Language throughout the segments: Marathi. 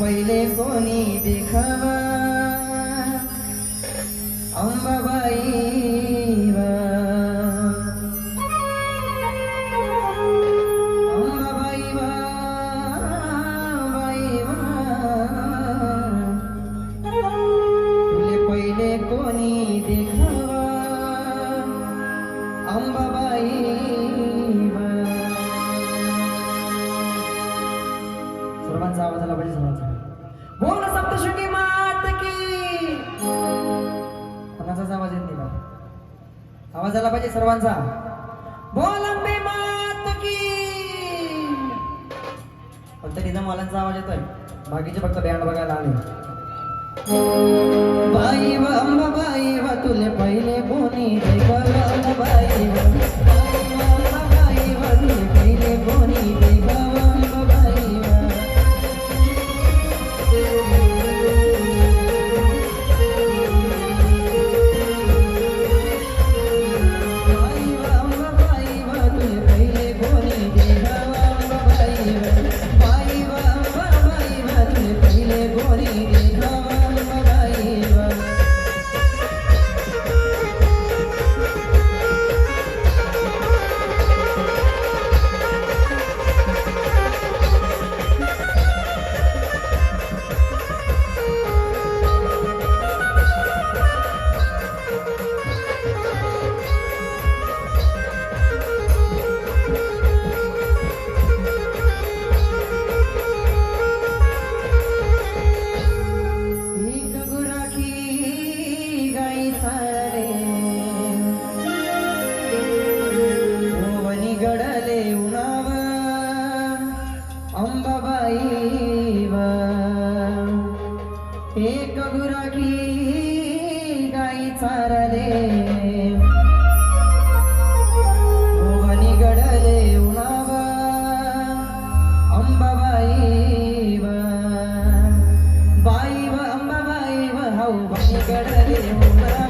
मैले पनि देखामा अम्बाबाईमा अम्बाबाईमा तुले पहिले पनि देखामा अम्बाबाईमा झाला पाहिजे सर्वांचा बोल सप्तशृंगी मात की. कोणाचाच आवाज येत नाही बा आवाज आला पाहिजे सर्वांचा. बोल अंबे मात की. फक्त तिथं मुलांचा आवाज येतोय. बाकीचे फक्त बँड बघायला आले. बाई व अंबाबाई व तुले पहिले कोणी देखावा बाई व. गाई चारले. भुवनी गडले उणाव. अंबाबाई व बाई व अंबाबाई व हाऊ बाई गडले उणाव.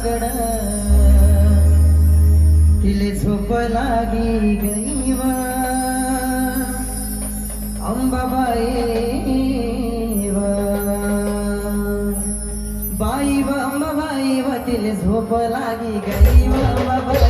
शिनवागड तिले झोप लागी गईवा. अंबाबाई बाई व अंबाबाई व तिले झोप लागी गईवा. अंबाबाई